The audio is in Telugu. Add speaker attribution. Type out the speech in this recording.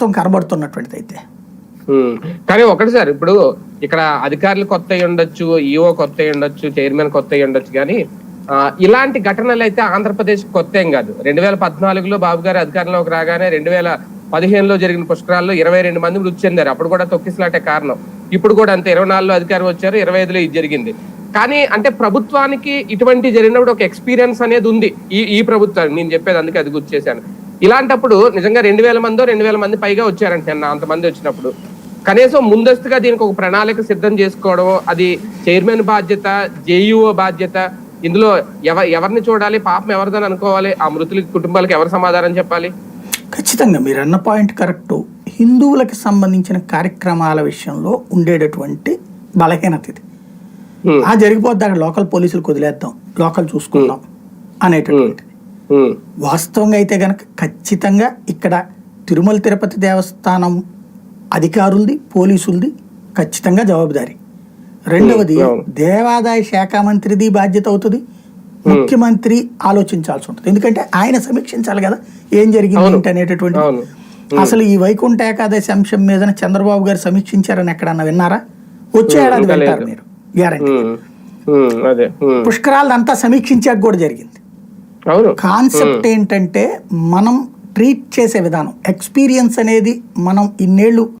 Speaker 1: వాస్తవం కనబడుతున్నటువంటిది అయితే.
Speaker 2: కానీ ఒకటి సార్ ఇప్పుడు ఇక్కడ అధికారులు కొత్త ఉండొచ్చు ఈఓ కొత్త ఉండొచ్చు చైర్మన్ కొత్త ఉండొచ్చు కానీ ఇలాంటి ఘటనలు అయితే ఆంధ్రప్రదేశ్ కొత్త ఏం కాదు. రెండు వేల పద్నాలుగులో బాబు గారు అధికారంలోకి రాగానే రెండు వేల పదిహేనులో జరిగిన పుష్కరాల్లో ఇరవై రెండు మంది మృతి చెందారు. అప్పుడు కూడా తొక్కిసలాటే కారణం. ఇప్పుడు కూడా అంతే ఇరవై నాలుగులో అధికారం వచ్చారు ఇరవై ఐదులో ఇది జరిగింది. కానీ అంటే ప్రభుత్వానికి ఇటువంటి జరిగినప్పుడు ఒక ఎక్స్పీరియన్స్ అనేది ఉంది ఈ ఈ ప్రభుత్వానికి. నేను చెప్పేది అందుకే అది గుర్తు చేశాను. ఇలాంటప్పుడు నిజంగా రెండు వేల మందో రెండు వేల మంది పైగా వచ్చారంటే అన్న అంతమంది వచ్చినప్పుడు. కనీసం ముందస్తుగా దీనికి ఒక ప్రణాళిక సిద్ధం చేసుకోవడం అది చైర్మన్ బాధ్యత జేఈఓ బాధ్యత ఇందులో ఎవ ఎవరిని చూడాలి పాపం ఎవరిదని అనుకోవాలి ఆ మృతుల కుటుంబాలకు ఎవరు సమాధానం చెప్పాలి?
Speaker 1: ఖచ్చితంగా మీరు అన్న పాయింట్ కరెక్ట్. హిందువులకి సంబంధించిన కార్యక్రమాల విషయంలో ఉండేటటువంటి బలహీనత ఇది. ఆ జరిగిపోద్ది అక్కడ లోకల్ పోలీసులకు వదిలేద్దాం లోకల్ చూసుకుందాం అనేటటువంటి వాస్తవంగా అయితే గనక ఖచ్చితంగా ఇక్కడ తిరుమల తిరుపతి దేవస్థానం అధికారులది పోలీసులది ఖచ్చితంగా జవాబుదారీ. రెండవది. దేవాదాయ శాఖ మంత్రిది బాధ్యత అవుతుంది. ముఖ్యమంత్రి ఆలోచించాల్సి ఉంటుంది. ఎందుకంటే ఆయన సమీక్షించాలి కదా ఏం జరిగింది. ఏంటి అనేటటువంటి అసలు ఈ వైకుంఠ ఏకాదశి అంశం మీద చంద్రబాబు గారు సమీక్షించారని ఎక్కడన్నా విన్నారా? వచ్చే ఏడాది
Speaker 2: లేదు.
Speaker 1: మీరు. గ్యారంటీ. పుష్కరాలంతా సమీక్షించాక కూడా జరిగింది. కాన్సెప్ట్ ఏంటంటే మనం ట్రీట్ చేసే విధానం. ఎక్స్పీరియన్స్ అనేది మనం ఇన్నేళ్ళు